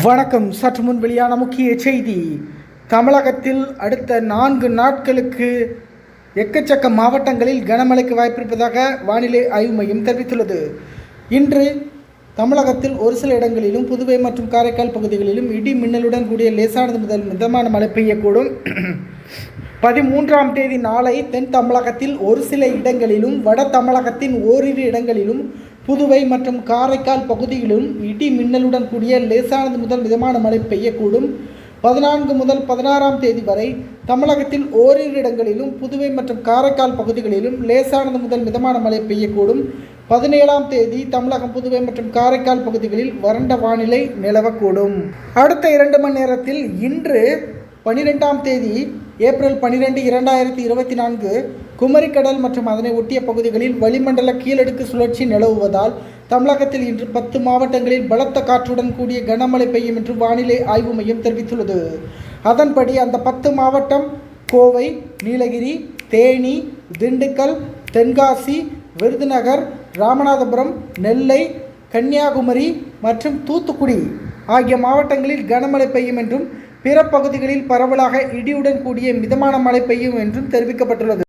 வணக்கம். சற்று முன் வெளியான முக்கிய செய்தி. தமிழகத்தில் அடுத்த நான்கு நாட்களுக்கு எக்கச்சக்க மாவட்டங்களில் கனமழைக்கு வாய்ப்பிருப்பதாக வானிலை ஆய்வு மையம் தெரிவித்துள்ளது. இன்று தமிழகத்தில் ஒரு சில இடங்களிலும் புதுவை மற்றும் காரைக்கால் பகுதிகளிலும் இடி மின்னலுடன் கூடிய லேசானது முதல் மிதமான மழை பெய்யக்கூடும். பதிமூன்றாம் தேதி நாளை தென் தமிழகத்தில் ஒரு சில இடங்களிலும் வட தமிழகத்தின் ஓரிரு இடங்களிலும் புதுவை மற்றும் காரைக்கால் பகுதிகளிலும் இடி மின்னலுடன் கூடிய லேசானது முதல் மிதமான மழை பெய்யக்கூடும். பதினான்கு முதல் பதினாறாம் தேதி வரை தமிழகத்தில் ஓரிரு இடங்களிலும் புதுவை மற்றும் காரைக்கால் பகுதிகளிலும் லேசானது முதல் மிதமான மழை பெய்யக்கூடும். பதினேழாம் தேதி தமிழகம் புதுவை மற்றும் காரைக்கால் பகுதிகளில் வறண்ட வானிலை நிலவக்கூடும். அடுத்த இரண்டு மணி நேரத்தில் இன்று பனிரெண்டாம் தேதி ஏப்ரல் பனிரெண்டு இரண்டாயிரத்தி இருபத்தி நான்கு குமரிக்கடல் மற்றும் அதனை ஒட்டிய பகுதிகளில் வளிமண்டல கீழடுக்கு சுழற்சி நிலவுவதால் தமிழகத்தில் இன்று பத்து மாவட்டங்களில் பலத்த காற்றுடன் கூடிய கனமழை பெய்யும் என்று வானிலை ஆய்வு மையம் தெரிவித்துள்ளது. அதன்படி அந்த பத்து மாவட்டம் கோவை நீலகிரி தேனி திண்டுக்கல் தென்காசி விருதுநகர் ராமநாதபுரம் நெல்லை கன்னியாகுமரி மற்றும் தூத்துக்குடி ஆகிய மாவட்டங்களில் கனமழை பெய்யும் என்றும் பிற பகுதிகளில் பரவலாக இடியுடன் கூடிய மிதமான மழை பெய்யும் என்றும் தெரிவிக்கப்பட்டுள்ளது.